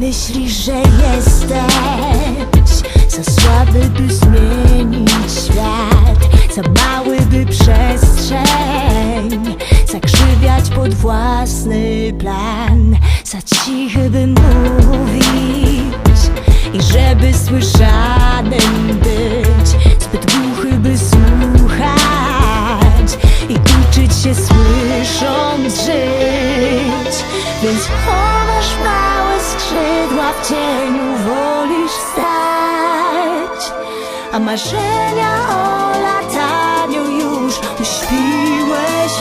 Myślisz, że jesteś za słaby, by zmienić świat Za mały, by przestrzeń zakrzywiać pod własny plan Za cichy, by mówić i żeby słyszanym być Zbyt głuchy, by słuchać i uczyć się słysząc żyć w cieniu, wolisz wstać A marzenia o lataniu już uśpiłeś